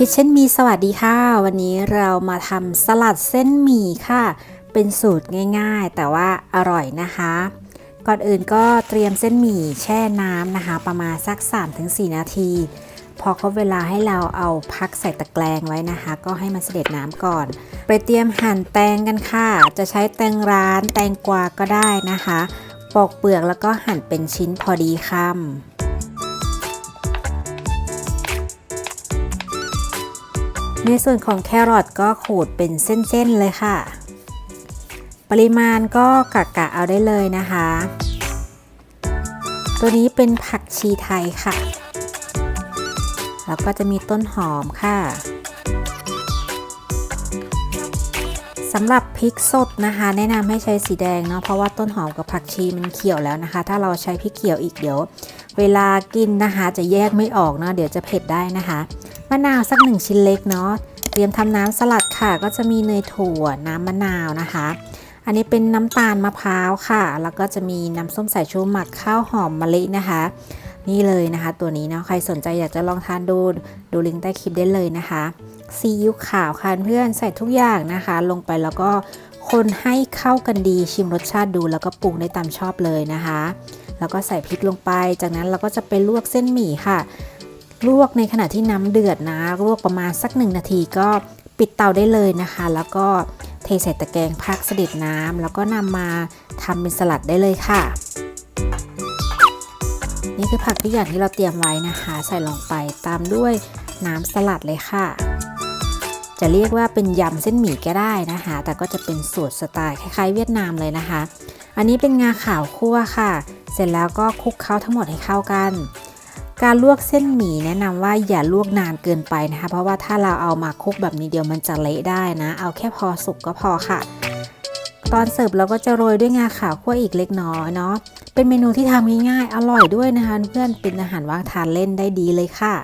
คิดเช่นมีสวัสดีค่ะ วันนี้เรามาทำสลัดเส้นหมี่ค่ะ เป็นสูตรง่ายๆ แต่ว่าอร่อยนะคะ ก่อนอื่นก็เตรียมเส้นหมี่แช่น้ำนะคะ ประมาณสัก 3-4 นาที พอครบเวลาให้เราเอาพักใส่ตะแกรงไว้นะคะ ก็ให้มันเสด็จน้ำก่อน ไปเตรียมหั่นแตงกันค่ะ จะใช้แตงร้านแตงกวาก็ได้นะคะ ปอกเปลือกแล้วก็หั่นเป็นชิ้นพอดีคำ ในส่วนของแครอทก็ขูดเป็นเส้นๆเลยค่ะ ปริมาณก็กะกะเอาได้เลยนะคะ ตัวนี้เป็นผักชีไทยค่ะ แล้วก็จะมีต้นหอมค่ะสำหรับพริกสดนะคะ แนะนำให้ใช้สีแดงเนาะเพราะว่าต้นหอมกับผักชีมันเขียวแล้วนะคะ ถ้าเราใช้พริกเขียวอีกเดี๋ยว เวลากินนะคะจะแยกไม่ออกเนาะเดี๋ยวจะเผ็ดได้นะคะมะนาวสักหนึ่งชิ้นเล็กเนาะเตรียมทำน้ำสลัดค่ะ ก็จะมีเนยถั่วน้ำมะนาวนะคะ อันนี้เป็นน้ำตาลมะพร้าวค่ะ แล้วก็จะมีน้ำส้มสายชูหมักข้าวหอมมะลินะคะ นี่เลยนะคะ ตัวนี้เนาะใครสนใจอยากจะลองทานดูดูลิงก์ใต้คลิปได้เลยนะคะซีอิ๊วขาวค่ะเพื่อนใส่ทุกอย่างนะคะ ลงไปแล้วก็คนให้เข้ากันดีชิมรสชาติดูแล้วก็ปรุงได้ตามชอบเลยนะคะ แล้วก็ใส่พริกลงไป จากนั้นเราก็จะไปลวกเส้นหมี่ค่ะ ลวกในขณะที่น้ำเดือดนะ ลวกประมาณสักหนึ่งนาทีก็ปิดเตาได้เลยนะคะ แล้วก็เทใส่ตะแกรงพักเสด็จน้ำแล้วก็นำมาทำเป็นสลัดได้เลยค่ะ นี่คือผักทุกอย่างที่เราเตรียมไว้นะคะ ใส่ลงไปตามด้วยน้ำสลัดเลยค่ะ จะเรียกว่าเป็นยำเส้นหมี่ก็ได้นะคะ แต่ก็จะเป็นสูตรสไตล์คล้ายๆ เวียดนามเลยนะคะ อันนี้เป็นงาขาวคั่วค่ะ เสร็จแล้วก็คลุกเคล้าทั้งหมดให้เข้ากัน การลวกเส้นหมี่แนะนำว่าอย่าลวกนานเกินไปนะคะ เพราะว่าถ้าเราเอามาคลุกแบบนี้เดียวมันจะเละได้นะ เอาแค่พอสุกก็พอค่ะ ตอนเสิร์ฟเราก็จะโรยด้วยงาขาวคั่วอีกเล็กน้อยเนาะ เป็นเมนูที่ทำง่ายๆ อร่อยด้วยนะคะเพื่อน เป็นอาหารว่างทานเล่นได้ดีเลยค่ะ